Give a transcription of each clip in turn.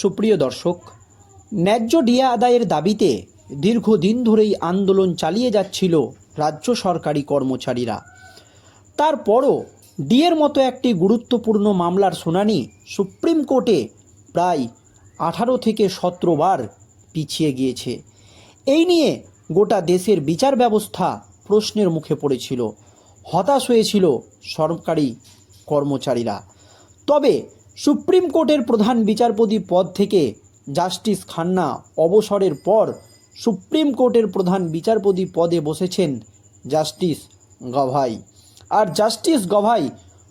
সুপ্রিয় দর্শক, ন্যায্য ডিয়া আদায়ের দাবিতে দীর্ঘদিন ধরেই আন্দোলন চালিয়ে যাচ্ছিল রাজ্য সরকারি কর্মচারীরা। তারপরও ডিএর মতো একটি গুরুত্বপূর্ণ মামলার শুনানি সুপ্রিম কোর্টে প্রায় আঠারো থেকে সতেরো বার পিছিয়ে গিয়েছে। এই নিয়ে গোটা দেশের বিচার ব্যবস্থা প্রশ্নের মুখে পড়েছিল। হতাশ হয়েছিল সরকারি কর্মচারীরা। তবে সুপ্রিম কোর্টের প্রধান বিচারপতি পদ থেকে জাস্টিস খান্না অবসরের পর সুপ্রিম কোর্টের প্রধান বিচারপতি পদে বসেছেন জাস্টিস গভাই। আর জাস্টিস গভাই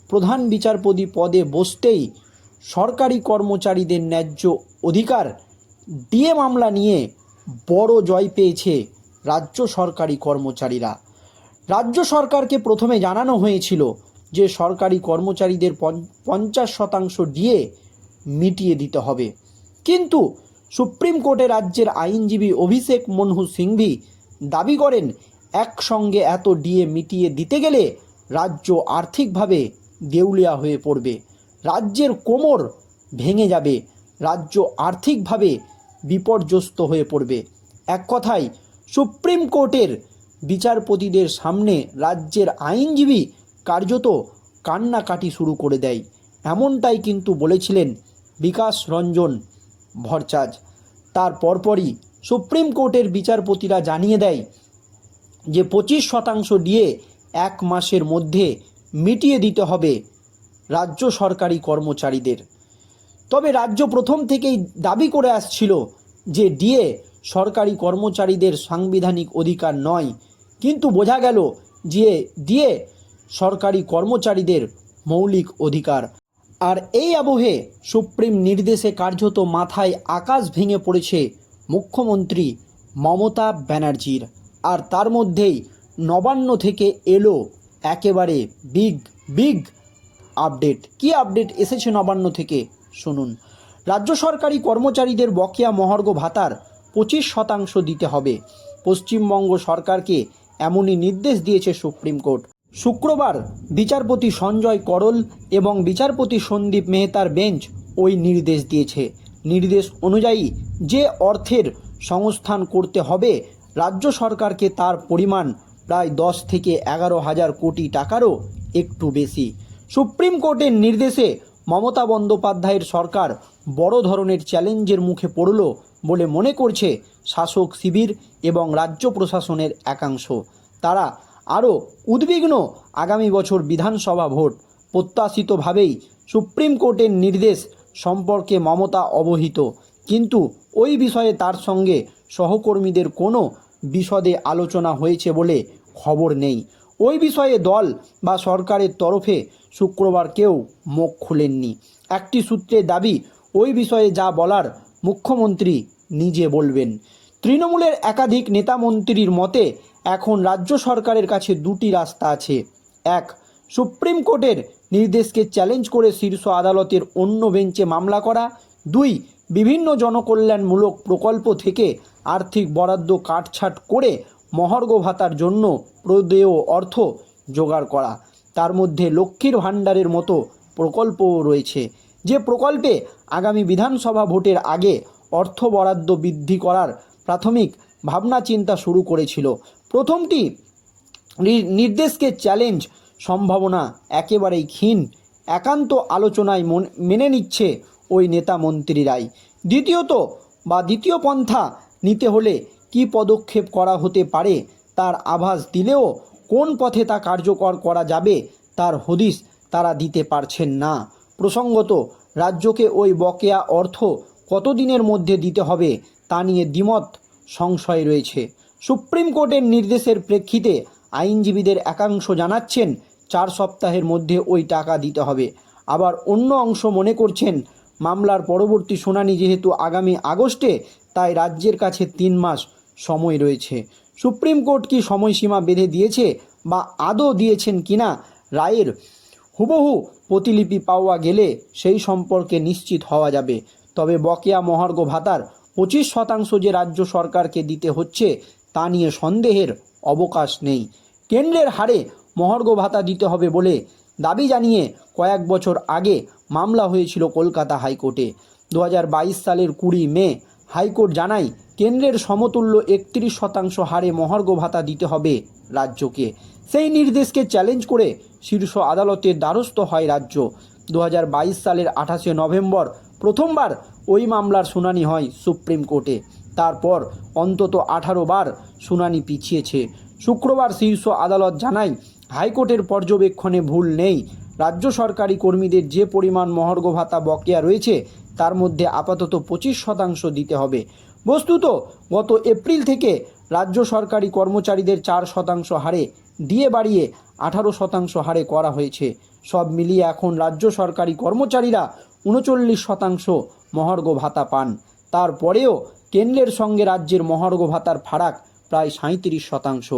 প্রধান বিচারপতি পদে বসতেই সরকারি কর্মচারীদের ন্যায্য অধিকার ডিএ মামলা নিয়ে বড় জয় পেয়েছে রাজ্য সরকারি কর্মচারীরা। রাজ্য সরকারকে প্রথমে জানানো হয়েছিল যে সরকারি কর্মচারীদের পঞ্চ- পঞ্চাশ শতাংশ ডিএ মিটিয়ে দিতে হবে। কিন্তু সুপ্রিম কোর্টে রাজ্যের আইনজীবী অভিষেক মনহু সিংভি দাবি করেন, একসঙ্গে এত ডিএ মিটিয়ে দিতে গেলে রাজ্য আর্থিকভাবে দেউলিয়া হয়ে পড়বে। রাজ্যের কোমর ভেঙে যাবে। রাজ্য আর্থিকভাবে বিপর্যস্ত হয়ে পড়বে। এক কথায়, সুপ্রিম কোর্টের বিচারপতিদের সামনে রাজ্যের আইনজীবী কার্যত কান্নাকাটি শুরু করে দেয়। এমনটাই কিন্তু বলেছিলেন বিকাশ রঞ্জন ভরচাজ। তার পরপরই সুপ্রিম কোর্টের বিচারপতিরা জানিয়ে দেয় যে পঁচিশ শতাংশ দিয়ে এক মাসের মধ্যে মিটিয়ে দিতে হবে রাজ্য সরকারি কর্মচারীদের। তবে রাজ্য প্রথম থেকেই দাবি করে আসছিল যে ডিএ সরকারি কর্মচারীদের সাংবিধানিক অধিকার নয়। কিন্তু বোঝা গেল যে ডিএ সরকারি কর্মচারীদের মৌলিক অধিকার। আর এই আবহে সুপ্রিম নির্দেশে কার্যত মাথায় আকাশ ভেঙে পড়েছে মুখ্যমন্ত্রী মমতা ব্যানার্জির। আর তার মধ্যেই নবান্ন থেকে এলো একেবারে বিগ বিগ আপডেট। কি আপডেট এসেছে নবান্ন থেকে? শুনুন। রাজ্য সরকারি কর্মচারীদের বকেয়া মহার্ঘ ভাতার পঁচিশ শতাংশ দিতে হবে। পশ্চিমবঙ্গ সরকারকে এমনই নির্দেশ দিয়েছে সুপ্রিম কোর্ট। শুক্রবার বিচারপতি সঞ্জয় করল এবং বিচারপতি সন্দীপ মেহতার বেঞ্চ ওই নির্দেশ দিয়েছে। নির্দেশ অনুযায়ী যে অর্থের সংস্থান করতে হবে, রাজ্য সরকারকে তার পরিমাণ প্রায় দশ থেকে এগারো হাজার কোটি টাকারও একটু বেশি। সুপ্রিম কোর্টের নির্দেশে মমতা বন্দ্যোপাধ্যায়ের সরকার বড় ধরনের চ্যালেঞ্জের মুখে পড়ল বলে মনে করছে শাসক শিবির এবং রাজ্য প্রশাসনের একাংশ। তারা আরও উদ্বিগ্ন আগামী বছর বিধানসভা ভোট প্রত্যাশিতভাবেই সুপ্রিম কোর্টের নির্দেশ সম্পর্কে মমতা অবহিত। কিন্তু ওই বিষয়ে তার সঙ্গে সহকর্মীদের কোনো বিশদে আলোচনা হয়েছে বলে খবর নেই। ওই বিষয়ে দল বা সরকারের তরফে শুক্রবার কেউ মুখ খুলেননি। একটি সূত্রের দাবি, ওই বিষয়ে যা বলার মুখ্যমন্ত্রী নিজে বলবেন। তৃণমূলের একাধিক নেতামন্ত্রীর মতে এখন রাজ্য সরকারের কাছে দুটি রাস্তা আছে। এক, সুপ্রিম কোর্টের নির্দেশকে চ্যালেঞ্জ করে শীর্ষ আদালতের অন্য বেঞ্চে মামলা করা। দুই, বিভিন্ন জনকল্যাণমূলক প্রকল্প থেকে আর্থিক বরাদ্দ কাটছাট করে মহার্ঘ ভাতার জন্য প্রদেয় অর্থ জোগাড় করা। তার মধ্যে লক্ষ্মীর ভাণ্ডারের মতো প্রকল্পও রয়েছে। যে প্রকল্পে আগামী বিধানসভা ভোটের আগে অর্থ বরাদ্দ বৃদ্ধি করার প্রাথমিক ভাবনা চিন্তা শুরু করেছিল। প্রথমটি নির্দেশকে চ্যালেঞ্জ সম্ভাবনা একেবারেই ক্ষীণ, একান্ত আলোচনায় মন- মেনে নিচ্ছে ওই নেতা মন্ত্রীরাই। দ্বিতীয়ত বা দ্বিতীয় পন্থা নিতে হলে কি পদক্ষেপ করা হতে পারে তার আভাস দিলেও কোন পথে তা কার্যকর করা যাবে তার হদিস তারা দিতে পারছেন না। প্রসঙ্গত, রাজ্যকে ওই বকেয়া অর্থ কতদিনের মধ্যে দিতে হবে তা নিয়ে দ্বিমত, সংশয় রয়েছে। সুপ্রিম কোর্টের নির্দেশের প্রেক্ষিতে আইনজীবীদের একাংশ জানাচ্ছেন, চার সপ্তাহের মধ্যে ওই টাকা দিতে হবে। আবার অন্য অংশ মনে করছেন, মামলার পরবর্তী শুনানি যেহেতু আগামী আগস্টে, তাই রাজ্যের কাছে তিন মাস সময় রয়েছে। সুপ্রিম কোর্ট কি সময়সীমা বেঁধে দিয়েছে বা আদৌ দিয়েছেন কিনা, রায়ের হুবহু প্রতিলিপি পাওয়া গেলে সেই সম্পর্কে নিশ্চিত হওয়া যাবে। তবে বকেয়া মহার্ঘ ভাতার পঁচিশ শতাংশ যে রাজ্য সরকারকে দিতে হচ্ছে তা নিয়ে সন্দেহের অবকাশ নেই। কেন্দ্রের হারে মহার্ঘ ভাতা দিতে হবে বলে দাবি জানিয়ে কয়েক বছর আগে মামলা হয়েছিল কলকাতা হাইকোর্টে। দু হাজার বাইশ সালের কুড়ি মে হাইকোর্ট জানায়, কেন্দ্রের সমতুল্য একত্রিশ শতাংশ হারে মহার্ঘ ভাতা দিতে হবে রাজ্যকে। সেই নির্দেশকে চ্যালেঞ্জ করে শীর্ষ আদালতের দ্বারস্থ হয় রাজ্য। দু হাজার বাইশ সালের আঠাশে নভেম্বর প্রথমবার ওই মামলার শুনানি হয় সুপ্রিম কোর্টে। তারপর অন্তত আঠারো বার শুনানি পিছিয়েছে। শুক্রবার শীর্ষ আদালত জানায়, হাইকোর্টের পর্যবেক্ষণে ভুল নেই। রাজ্য সরকারি কর্মীদের যে পরিমাণ মহার্ঘ ভাতা বকেয়া রয়েছে, তার মধ্যে আপাতত পঁচিশ শতাংশ দিতে হবে। বস্তুত, গত এপ্রিল থেকে রাজ্য সরকারি কর্মচারীদের চার শতাংশ হারে, দিয়ে বাড়িয়ে আঠারো শতাংশ হারে করা হয়েছে। সব মিলিয়ে এখন রাজ্য সরকারি কর্মচারীরা উনচল্লিশ শতাংশ মহার্ঘ ভাতা পান। তারপরেও কেন্দ্রের সঙ্গে রাজ্যের মহার্ঘ ভাতার ফারাক প্রায় সাঁত্রিশ শতাংশ।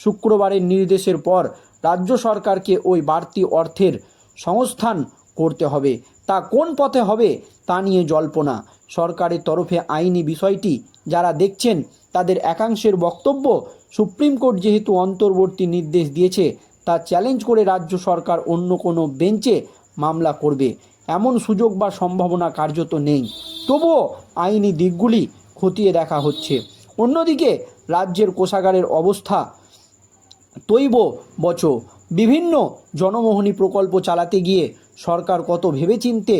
শুক্রবারের নির্দেশের পর রাজ্য সরকারকে ওই বাড়তি অর্থের সংস্থান করতে হবে। তা কোন পথে হবে তা নিয়ে জল্পনা। সরকারের তরফে আইনি বিষয়টি যারা দেখছেন, তাদের একাংশের বক্তব্য সুপ্রিম কোর্ট যেহেতু অন্তর্বর্তী নির্দেশ দিয়েছে, তা চ্যালেঞ্জ করে রাজ্য সরকার অন্য কোনো বেঞ্চে মামলা করবে। এমন সুযোগ বা সম্ভাবনা কার্যত নেই। তবুও আইনি দিকগুলি খতিয়ে দেখা হচ্ছে। অন্যদিকে রাজ্যের কোষাগারের অবস্থা তৈব বচ। বিভিন্ন জনমোহনী প্রকল্প চালাতে গিয়ে সরকার কত ভেবেচিন্তে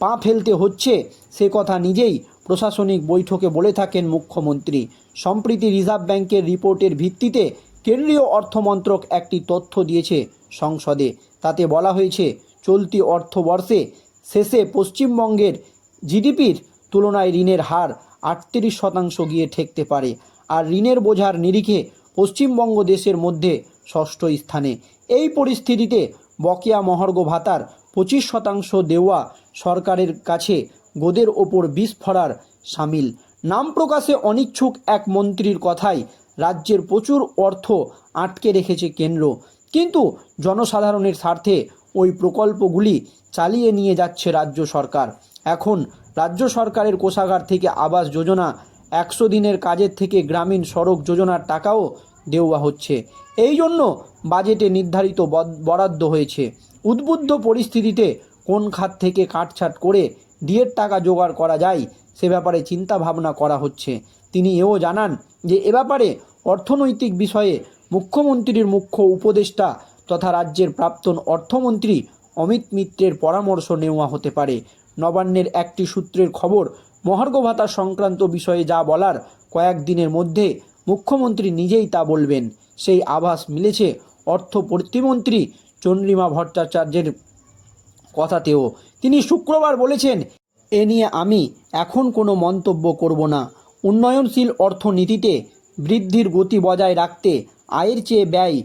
পা ফেলতে হচ্ছে, সে কথা নিজেই প্রশাসনিক বৈঠকে বলে থাকেন মুখ্যমন্ত্রী। সম্প্রতি রিজার্ভ ব্যাংকের রিপোর্টের ভিত্তিতে কেন্দ্রীয় অর্থমন্ত্রক একটি তথ্য দিয়েছে সংসদে। তাতে বলা হয়েছে, চলতি অর্থবর্ষে শেষে পশ্চিমবঙ্গের জিডিপির তুলনায় ঋণের হার আটত্রিশ শতাংশ গিয়ে ঠেকতে পারে। আর ঋণের বোঝার নিরিখে পশ্চিমবঙ্গ দেশের মধ্যে ষষ্ঠ স্থানে। এই পরিস্থিতিতে বকেয়া মহার্ঘ ভাতার পঁচিশ শতাংশ দেওয়া সরকারের কাছে গোদের ওপর বিস্ফোরার সামিল। নাম প্রকাশে অনিচ্ছুক এক মন্ত্রীর কথাই রাজ্যের প্রচুর অর্থ আটকে রেখেছে কেন্দ্র। কিন্তু জনসাধারণের স্বার্থে ওই প্রকল্পগুলি চালিয়ে নিয়ে যাচ্ছে রাজ্য সরকার। এখন রাজ্য সরকারের কোষাগার থেকে আবাস যোজনা একশো দিনের কাজের থেকে গ্রামীণ সড়ক যোজনার টাকাও দেওয়া হচ্ছে। এই জন্য বাজেটে নির্ধারিত বরাদ্দ হয়েছে। উদ্বুদ্ধ পরিস্থিতিতে কোন খাত থেকে কাটছাট করে ডিএর টাকা জোগাড় করা যায় সে ব্যাপারে চিন্তা ভাবনা করা হচ্ছে। তিনি এও জানান যে, এ ব্যাপারে অর্থনৈতিক বিষয়ে মুখ্যমন্ত্রীর মুখ্য উপদেষ্টা তথা রাজ্যের প্রাক্তন অর্থমন্ত্রী অমিত মিত্রের পরামর্শ নেওয়া হতে পারে। নবান্নের একটি সূত্রের খবর, মহার্ঘ ভাতা সংক্রান্ত বিষয়ে যা বলার কয়েকদিনের মধ্যে মুখ্যমন্ত্রী নিজেই তা বলবেন। সেই আভাস মিলেছে অর্থ প্রতিমন্ত্রী চন্দ্রিমা ভট্টাচার্যের কথাতেও। তিনি শুক্রবার বলেছেন, এ নিয়ে আমি এখন কোনো মন্তব্য করব না। উন্নয়নশীল অর্থনীতিতে বৃদ্ধির গতি বজায় রাখতে আয়ের চেয়ে ব্যয়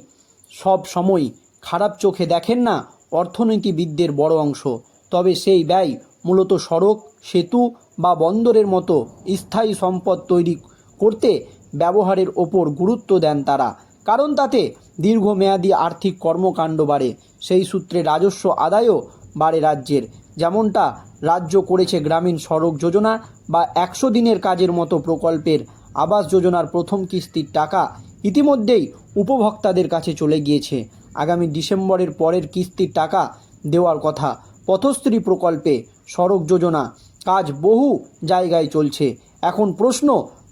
সব সময় খারাপ চোখে দেখেন না অর্থনীতিবিদদের বড় অংশ। তবে সেই ব্যয় মূলত সড়ক, সেতু বা বন্দরের মতো স্থায়ী সম্পদ তৈরি করতে ব্যবহারের ওপর গুরুত্ব দেন তারা। কারণ তাতে দীর্ঘমেয়াদী আর্থিক কর্মকাণ্ড বাড়ে, সেই সূত্রে রাজস্ব আদায়ও বাড়ে রাজ্যের। যেমনটা রাজ্য করেছে গ্রামীণ সড়ক যোজনা বা একশো দিনের কাজের মতো প্রকল্পের আবাস যোজনার প্রথম কিস্তির টাকা ইতিমধ্যেই উপভোক্তাদের কাছে চলে গিয়েছে। আগামী ডিসেম্বরের পরের কিস্তির টাকা দেওয়ার কথা পথশ্রী প্রকল্পে সড়ক যোজনা। কাজ বহু জায়গায় চলছে। এখন প্রশ্ন,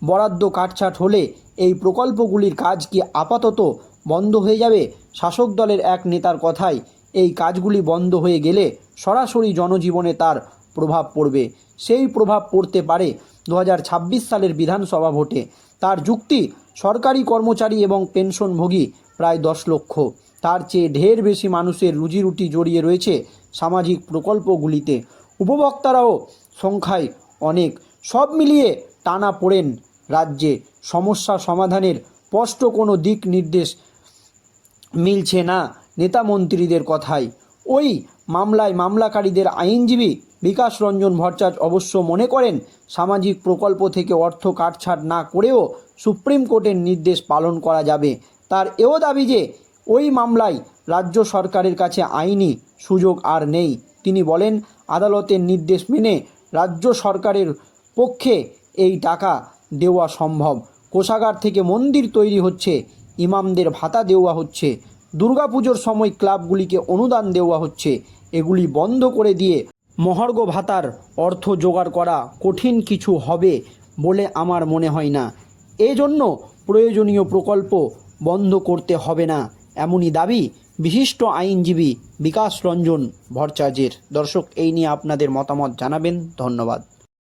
বরাদ্দ কাটছাট হলে এই প্রকল্পগুলির কাজ কি আপাতত বন্ধ হয়ে যাবে? শাসক দলের এক নেতার কথায়, এই কাজগুলি বন্ধ হয়ে গেলে সরাসরি জনজীবনে তার প্রভাব পড়বে। সেই প্রভাব পড়তে পারে দু হাজার ছাব্বিশ সালের বিধানসভা ভোটে। তার যুক্তি, সরকারি কর্মচারী এবং পেনশনভোগী প্রায় দশ লক্ষ। তার চেয়ে ঢের বেশি মানুষের রুজিরুটি জড়িয়ে রয়েছে সামাজিক প্রকল্পগুলিতে। উপভোক্তারাও সংখ্যায় অনেক। সব মিলিয়ে টানা পড়েন রাজ্যে। সমস্যা সমাধানের স্পষ্ট কোনো দিক নির্দেশ মিলছে না নেতা মন্ত্রীদের কথায়। ওই মামলায় মামলাকারীদের আইনজীবী বিকাশ রঞ্জন ভট্টাচার্য অবশ্য মনে করেন, সামাজিক প্রকল্প থেকে অর্থ কাটছাট না করেও সুপ্রিম কোর্টের নির্দেশ পালন করা যাবে। তার এও দাবি যে, ওই মামলায় রাজ্য সরকারের কাছে আইনি সুযোগ আর নেই। তিনি বলেন আদালতের নির্দেশ মেনে রাজ্য সরকারের পক্ষে এই টাকা দেওয়া সম্ভব। কোষাগার থেকে মন্দির তৈরি হচ্ছে, ইমামদের ভাতা দেওয়া হচ্ছে, দুর্গাপুজোর সময় ক্লাবগুলিকে অনুদান দেওয়া হচ্ছে, এগুলি বন্ধ করে দিয়ে মহার্ঘ ভাতার অর্থ জোগাড় করা কঠিন কিছু হবে বলে আমার মনে হয় না। এজন্য প্রয়োজনীয় প্রকল্প বন্ধ করতে হবে না, এমনই দাবি বিশিষ্ট আইনজীবী বিকাশ রঞ্জন ভট্টাচার্যের। দর্শক এই নিয়ে আপনাদের মতামত জানাবেন। ধন্যবাদ।